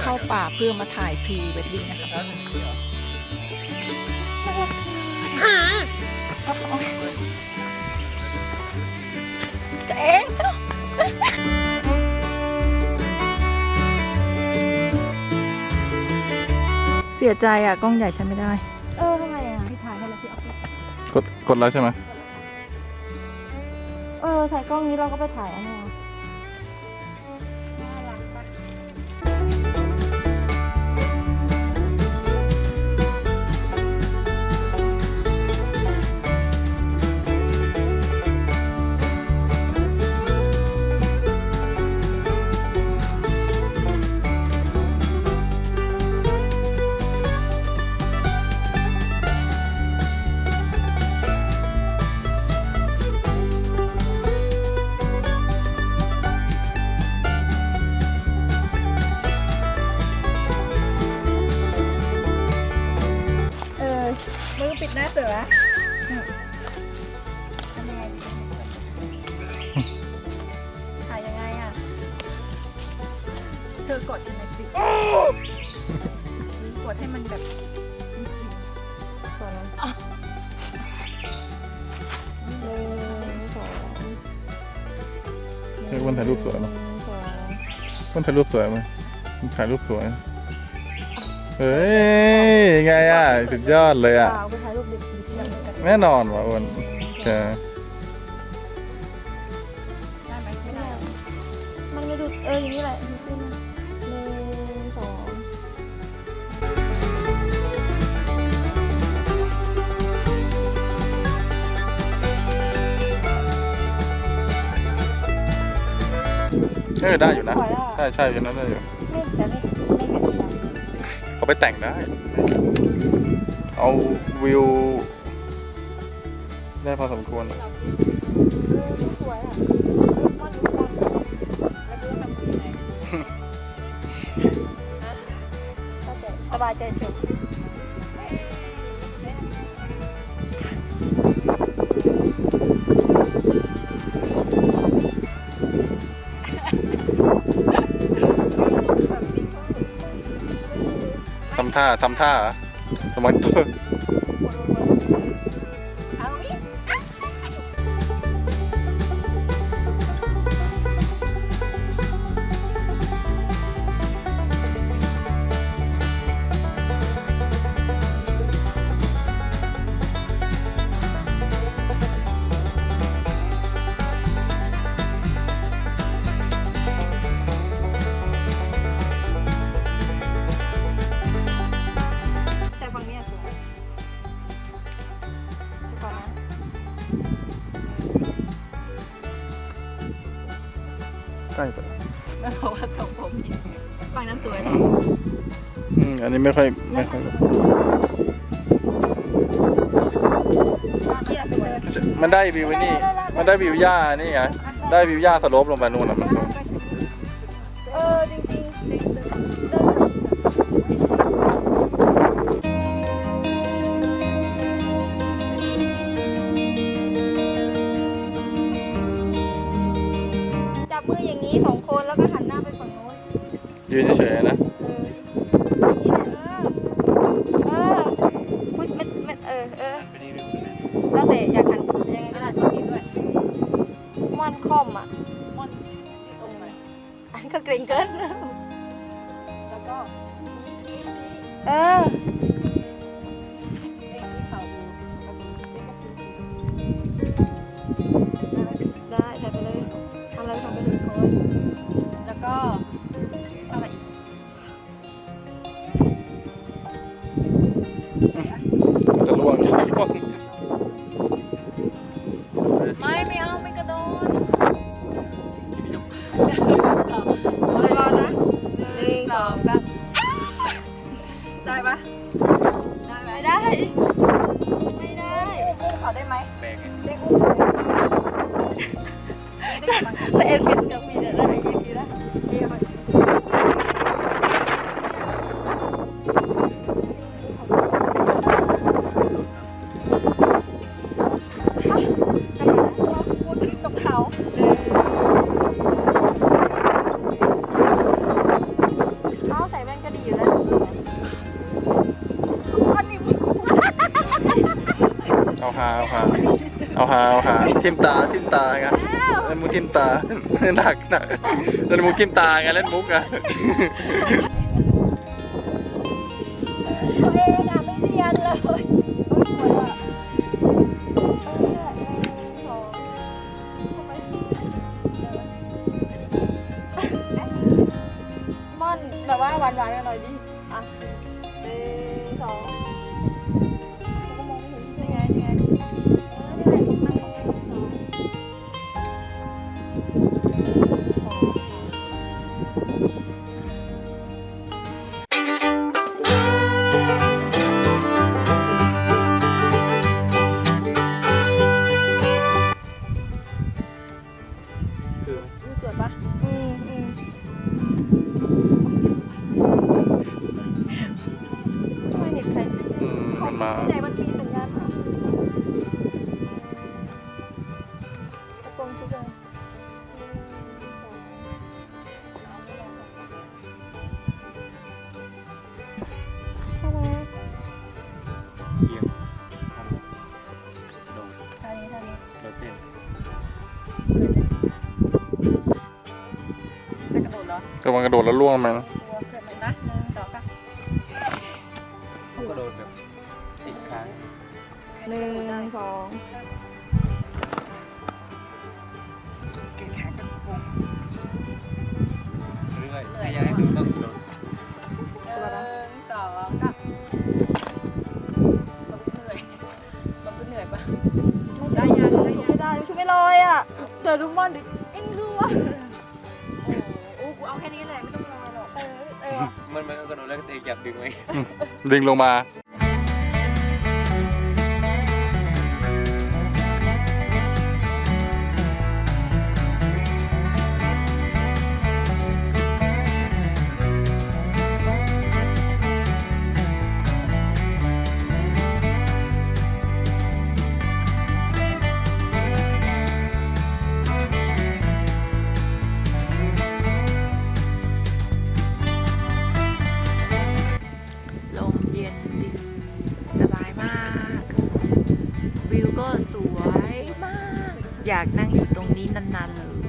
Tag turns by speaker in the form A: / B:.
A: เข้าป่าเพื่อมาถ่ายพรีเวดดิ้งนะคะจะเอง เสียใจอะ กล้องใหญ่ใช้ไม่ได้
B: เออทำไมอะพี่ถ่ายให้เราพี่เอาไป
C: กดกดแล้วใช่ไหม
B: เออถ่ายกล้องนี้เราก็ไปถ่ายอันนี้
A: ปิดหน้าเสือทำยังไงดีถ่ายยังไงอะ เธอกดใช่ไหมสิกดให้มันแบบ
B: ก่อนนะหนึ่งสอง
C: เฮ้ยวันถ่ายรูปสวยมั้ย
B: หนึ่งสอง
C: มันถ่ายรูปสวยไหมมันถ่ายรูปสวย เฮ้ยไงอะสุดยอดเลยอะ
B: เปล่าไปถ่ายรูปเด็กจริงๆ
C: แน่นอนว่ะอ้วนโอเค
A: ได้ไหมไม่ได้
B: มันไม่ดูเอออย่างนี้แหละดูขึ้นหนึ่งสอง
C: เออได้อยู่นะ
B: สวยอะ
C: ใช่ใช่อยู่นั้นได้อยู่
B: ไม่แต่ไม่ไม่เป็นไร
C: เอาไปแต่งได้ เอาวิว ได้พอสมควร
B: สวยอะมันดูมัน
A: แล้วดูทำยังไง
B: ก็แต่สบายใจเฉ
C: ท่าทำท่าเหรอสมัยตัว
A: นั้
B: น
A: สวยเหรอ
C: อืมอันนี้ไม่ค่อยไม่ค่อย
A: เที่ยสวย
C: มันได้วิวไอ้นี่ มันได้วิวหญ้านี่ไง ได้วิวหญ้าสโลปลงไปนู่นอะมันสวย
B: อเออแล้วแต่อยากหันยังไงก็ได้
A: ดตรงนี้ด้วย
B: ม่อนคอมอะ
A: ม่อนที่ตรงไหน
B: อันก็เกรงเกิน
A: แล้วก็
B: เออ ได้ไห
A: ม
C: แบก
A: ได้อุ้มได้กำลัง
B: แต่เอ็นฟิตกับมี ทิ
A: ม
C: ตาทิมตาไงเล่นมุกทิมตาหนักหนักเล่นมุกทิมตาไงเล่นมุกอะ
A: ตัวเองอะไม่เรียนเลยโอ๊ยสวอะเออเออสองทำไม
B: ม่อนแบบว่าหวานนๆกันหน่อยดิ Thank you.
A: กระ
B: โด
D: ดเห
A: รอกำ
C: ลังกระโดดแล้วล่วงมั้ง
A: ตัวเกิดไหมนะหนึ่งสองสาม
D: เขาก็โดนแบบติดค้าง
B: หนึ่งสอง
A: เก่งแข็งกันโกง
D: เรื่อยไม่อยากให้ดูต้องโดน
A: หนึ่งสองสามมันเหนื่อยมันเหนื่อยปะได้ยังได้ยัง
B: ไม่ได้ชุดไม่ลอยอะเจอลูกม่อนดิเอ็งรู้วะ
A: มั
D: นมันก็โดนแล้วก็เตะจับดึงไว้
C: ดึงลงมา
E: วยมาก อยากนั่งอยู่ตรงนี้นานๆเลย